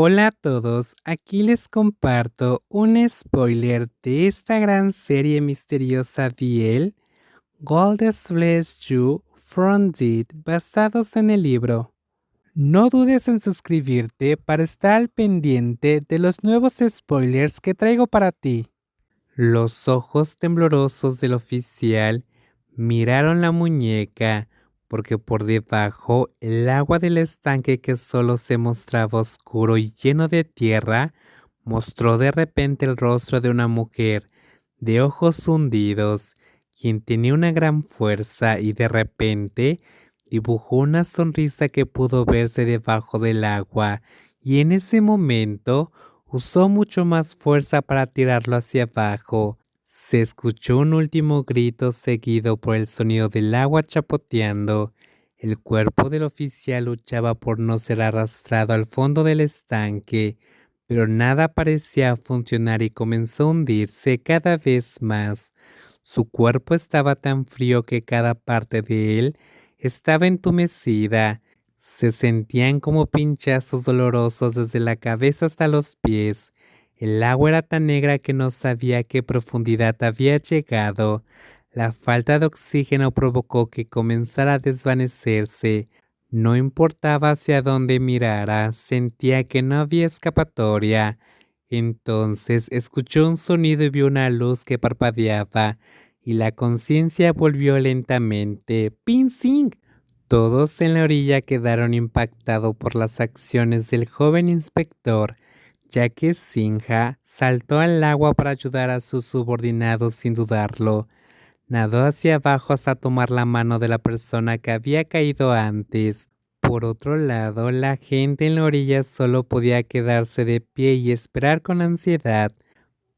Hola a todos, aquí les comparto un spoiler de esta gran serie misteriosa de Gold Bless You from Dead basados en el libro. No dudes en suscribirte para estar al pendiente de los nuevos spoilers que traigo para ti. Los ojos temblorosos del oficial miraron la muñeca porque por debajo el agua del estanque que solo se mostraba oscuro y lleno de tierra, mostró de repente el rostro de una mujer de ojos hundidos, quien tenía una gran fuerza y de repente dibujó una sonrisa que pudo verse debajo del agua y en ese momento usó mucho más fuerza para tirarlo hacia abajo, se escuchó un último grito seguido por el sonido del agua chapoteando. El cuerpo del oficial luchaba por no ser arrastrado al fondo del estanque, pero nada parecía funcionar y comenzó a hundirse cada vez más. Su cuerpo estaba tan frío que cada parte de él estaba entumecida. Se sentían como pinchazos dolorosos desde la cabeza hasta los pies. El agua era tan negra que no sabía qué profundidad había llegado. La falta de oxígeno provocó que comenzara a desvanecerse. No importaba hacia dónde mirara, sentía que no había escapatoria. Entonces escuchó un sonido y vio una luz que parpadeaba, y la conciencia volvió lentamente. ¡Pinsing! Todos en la orilla quedaron impactados por las acciones del joven inspector ya que Sinja saltó al agua para ayudar a sus subordinados sin dudarlo. Nadó hacia abajo hasta tomar la mano de la persona que había caído antes. Por otro lado, la gente en la orilla solo podía quedarse de pie y esperar con ansiedad.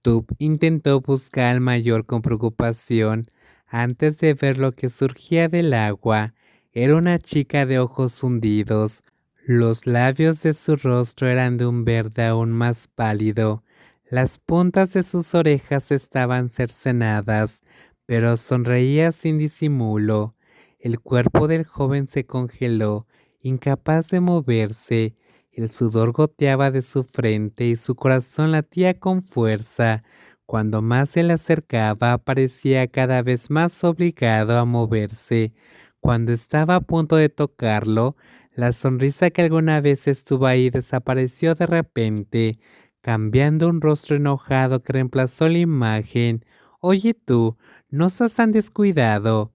Tub intentó buscar al mayor con preocupación antes de ver lo que surgía del agua. Era una chica de ojos hundidos, los labios de su rostro eran de un verde aún más pálido. Las puntas de sus orejas estaban cercenadas, pero sonreía sin disimulo. El cuerpo del joven se congeló, incapaz de moverse. El sudor goteaba de su frente y su corazón latía con fuerza. Cuando más se le acercaba, parecía cada vez más obligado a moverse. Cuando estaba a punto de tocarlo, la sonrisa que alguna vez estuvo ahí desapareció de repente, cambiando un rostro enojado que reemplazó la imagen. Oye tú, no seas tan descuidado.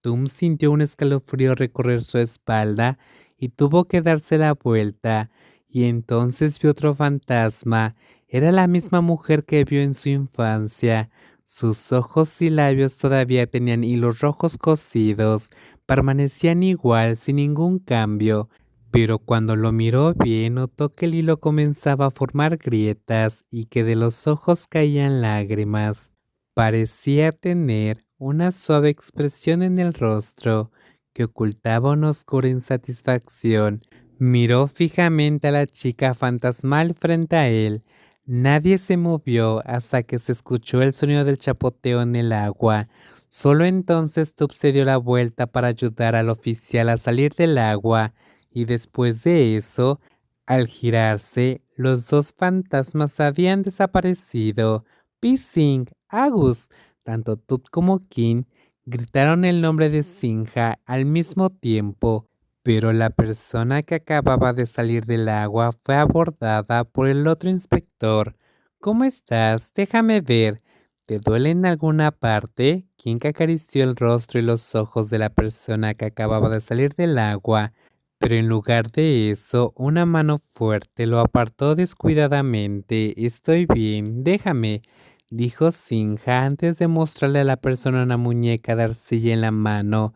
Tum sintió un escalofrío recorrer su espalda y tuvo que darse la vuelta, y entonces vio otro fantasma. Era la misma mujer que vio en su infancia. Sus ojos y labios todavía tenían hilos rojos cosidos, permanecían igual sin ningún cambio, pero cuando lo miró bien notó que el hilo comenzaba a formar grietas y que de los ojos caían lágrimas. Parecía tener una suave expresión en el rostro que ocultaba una oscura insatisfacción. Miró fijamente a la chica fantasmal frente a él. Nadie se movió hasta que se escuchó el sonido del chapoteo en el agua. Solo entonces Tub se dio la vuelta para ayudar al oficial a salir del agua y después de eso, al girarse, los dos fantasmas habían desaparecido. Pising, Agus, tanto Tub como King gritaron el nombre de Sinja al mismo tiempo, pero la persona que acababa de salir del agua fue abordada por el otro inspector. ¿Cómo estás? Déjame ver. ¿Te duele en alguna parte? King acarició el rostro y los ojos de la persona que acababa de salir del agua, pero en lugar de eso, una mano fuerte lo apartó descuidadamente. Estoy bien, déjame, dijo Sinja antes de mostrarle a la persona una muñeca de arcilla en la mano.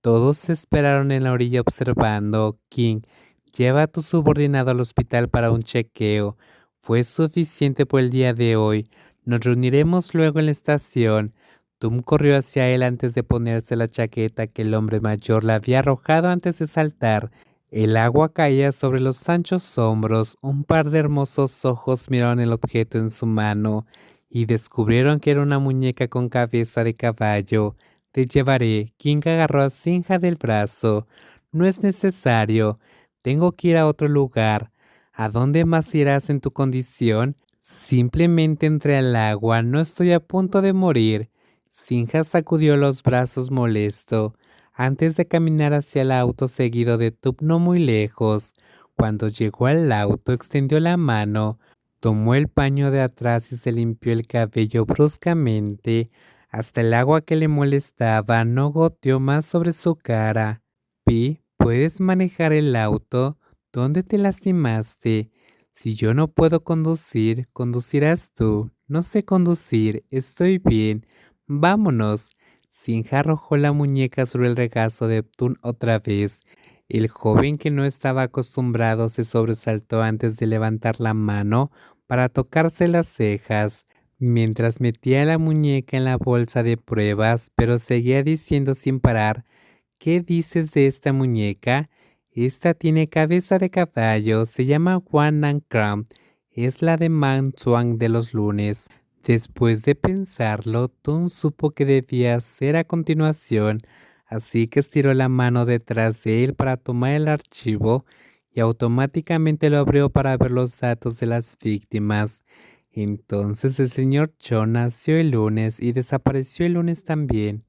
Todos se esperaron en la orilla observando. King, lleva a tu subordinado al hospital para un chequeo. Fue suficiente por el día de hoy. Nos reuniremos luego en la estación. Tum corrió hacia él antes de ponerse la chaqueta que el hombre mayor le había arrojado antes de saltar. El agua caía sobre los anchos hombros. Un par de hermosos ojos miraron el objeto en su mano y descubrieron que era una muñeca con cabeza de caballo. Te llevaré. King agarró a Sinja del brazo. No es necesario. Tengo que ir a otro lugar. ¿A dónde más irás en tu condición? Simplemente entré al agua, no estoy a punto de morir. Sinja sacudió los brazos molesto antes de caminar hacia el auto seguido de Tub no muy lejos. Cuando llegó al auto extendió la mano, tomó el paño de atrás y se limpió el cabello bruscamente. Hasta el agua que le molestaba no goteó más sobre su cara. Pi, ¿puedes manejar el auto? ¿Dónde te lastimaste? Si yo no puedo conducir, conducirás tú. No sé conducir, estoy bien. Vámonos. Sinja arrojó la muñeca sobre el regazo de Ptun otra vez. El joven que no estaba acostumbrado se sobresaltó antes de levantar la mano para tocarse las cejas, mientras metía la muñeca en la bolsa de pruebas, pero seguía diciendo sin parar, ¿qué dices de esta muñeca? Esta tiene cabeza de caballo, se llama Wan Kram, es la de Man de los lunes. Después de pensarlo, Tun supo que debía hacer a continuación, así que estiró la mano detrás de él para tomar el archivo y automáticamente lo abrió para ver los datos de las víctimas. Entonces el señor Cho nació el lunes y desapareció el lunes también.